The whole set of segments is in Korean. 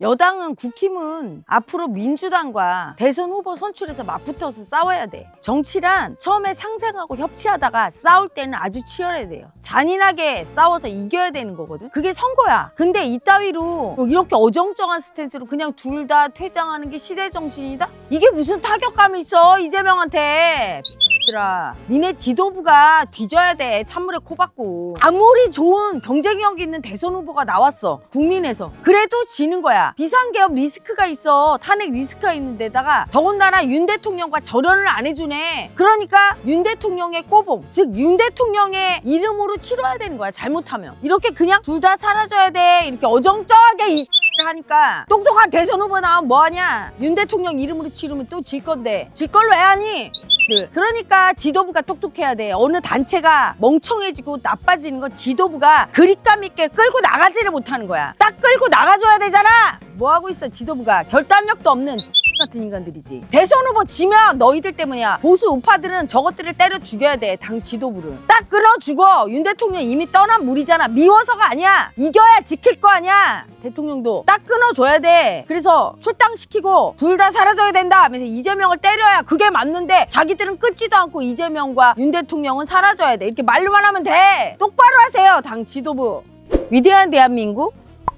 여당은 국힘은 앞으로 민주당과 대선 후보 선출에서 맞붙어서 싸워야 돼. 정치란 처음에 상생하고 협치하다가 싸울 때는 아주 치열해야 돼요. 잔인하게 싸워서 이겨야 되는 거거든. 그게 선거야. 근데 이따위로 이렇게 어정쩡한 스탠스로 그냥 둘 다 퇴장하는 게 시대 정신이다? 이게 무슨 타격감이 있어 이재명한테. 얘들아, 니네 지도부가 뒤져야 돼. 찬물에 코 박고. 아무리 좋은 경쟁력 있는 대선 후보가 나왔어. 국민에서. 그래도 지는 거야. 비상계엄 리스크가 있어. 탄핵 리스크가 있는 데다가 더군다나 윤 대통령과 절연을 안 해주네. 그러니까 윤 대통령의 꼬봉. 즉, 윤 대통령의 이름으로 치러야 되는 거야. 잘못하면. 이렇게 그냥 둘 다 사라져야 돼. 이렇게 어정쩡하게 이 하니까 똑똑한 대선 후보 나오면 뭐하냐? 윤 대통령 이름으로 치르면 또 질 건데. 질 걸로 해 하니? 늘. 그러니까 지도부가 똑똑해야 돼. 어느 단체가 멍청해지고 나빠지는 건 지도부가 그립감 있게 끌고 나가지를 못하는 거야. 딱 끌고 나가줘야 되잖아. 뭐 하고 있어 지도부가 결단력도 없는 같은 인간들이지. 대선 후보 지면 너희들 때문이야. 보수 우파들은 저것들을 때려 죽여야 돼. 당 지도부를. 딱 끊어 죽어. 윤 대통령 이미 떠난 물이잖아. 미워서가 아니야. 이겨야 지킬 거 아니야. 대통령도 딱 끊어줘야 돼. 그래서 출당시키고 둘 다 사라져야 된다 하면서 이재명을 때려야 그게 맞는데 자기들은 끊지도 않고 이재명과 윤 대통령은 사라져야 돼. 이렇게 말로만 하면 돼. 똑바로 하세요. 당 지도부. 위대한 대한민국,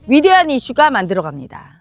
위대한 이슈가 만들어갑니다.